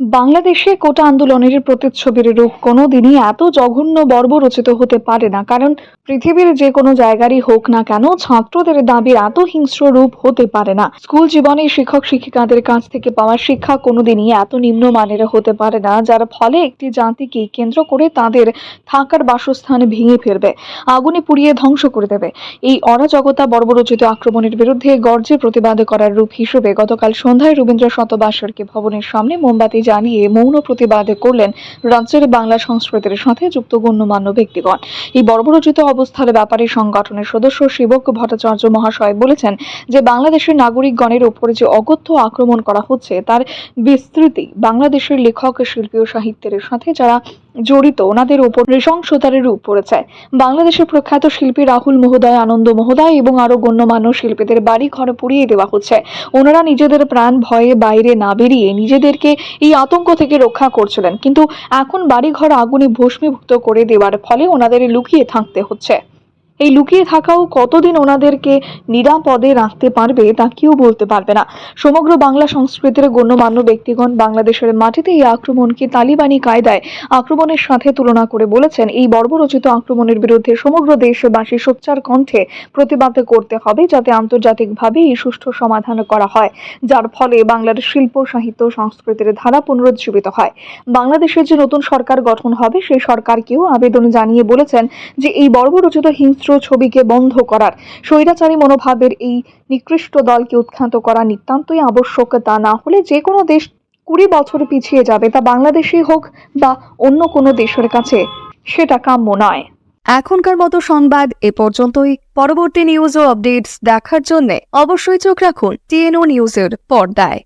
বাংলাদেশে কোটা আন্দোলনের প্রতিচ্ছবির রূপ কোনোদিনই এত জঘন্য বর্বরচিত হতে পারে না, কারণ পৃথিবীর যে কোনো জায়গারই হোক না কেন ছাত্রদের দাবির এত হিংস্র রূপ হতে পারে না। স্কুল জীবনে শিক্ষক শিক্ষিকাদের কাছ থেকে পাওয়া শিক্ষা কোনোদিনই এত নিম্নমানের হতে পারে না, যার ফলে একটি জাতিকে কেন্দ্র করে তাদের থাকার বাসস্থান ভেঙে ফেলবে, আগুনে পুড়িয়ে ধ্বংস করে দেবে। এই অরাজকতা বর্বরচিত আক্রমণের বিরুদ্ধে গর্জে প্রতিবাদ করার রূপ হিসেবে গতকাল সন্ধ্যায় রবীন্দ্র শতবার্ষিকী ভবনের সামনে মোমবাতি জ্বালিয়ে মৌন প্রতিবাদ করলেন রাজ্যের বাংলা সংস্কৃতির সাথে যুক্ত গণ্যমান্য ব্যক্তিগণ। এই বর্বরচিত অবস্থার ব্যাপারে সংগঠনের সদস্য শিবক ভট্টাচার্য মহাশয় বলেছেন যে, বাংলাদেশের নাগরিকগণের উপরে যে অগত্য আক্রমণ করা হচ্ছে, তার বিস্তৃতি বাংলাদেশের লেখক, শিল্পী ও সাহিত্যের সাথে যারা জড়িত, ওনাদের উপর নৃশংসতার রূপ পড়েছে। বাংলাদেশের প্রখ্যাত শিল্পী রাহুল মহোদয়, আনন্দ মহোদয় এবং আরও গণ্যমান্য শিল্পীদের বাড়ি ঘর পুড়িয়ে দেওয়া হচ্ছে। ওনারা নিজেদের প্রাণ ভয়ে বাইরে না বেরিয়ে নিজেদেরকে এই আতঙ্ক থেকে রক্ষা করছিলেন। কিন্তু এখন বাড়িঘর আগুনে ভস্মীভূত করে দেওয়ার ফলে ওনাদের লুকিয়ে থাকতে হচ্ছে। এই লুকিয়ে থাকাও কতদিন ওনাদেরকে নিরাপদে রাখতে পারবে তা কেউ বলতে পারবে না। সমগ্র বাংলা সংস্কৃতির গণ্যমান্য ব্যক্তিগণ বাংলাদেশের মাটিতে এই আক্রমণকে তালিবানি কায়দায় আক্রমণের সাথে তুলনা করে বলেছেন, এই বর্বরচিত আক্রমণের বিরুদ্ধে সমগ্র দেশবাসী সোচ্চার কণ্ঠে প্রতিবাদ করতে হবে যাতে আন্তর্জাতিকভাবে এই সুষ্ঠু সমাধান করা হয়, যার ফলে বাংলার শিল্প, সাহিত্য, সংস্কৃতির ধারা পুনরুজ্জীবিত হয়। বাংলাদেশের যে নতুন সরকার গঠন হবে, সেই সরকারকেও আবেদন জানিয়ে বলেছেন যে, এই বর্বরচিত হিংস্র ছবিকে বন্ধ করার। স্বৈরাচারী মনোভাবের এই নিকৃষ্ট দলকে উৎখাত করা নিতান্তই আবশ্যক তা না হলে যে কোনো দেশ কুড়ি বছর পিছিয়ে যাবে, তা বাংলাদেশই হোক বা অন্য কোনো দেশের কাছে, সেটা কাম্য নয়। এখনকার মতো সংবাদ এ পর্যন্তই। পরবর্তী নিউজ ও আপডেটস দেখার জন্য অবশ্যই চোখ রাখুন টিএনও নিউজের পর্দায়।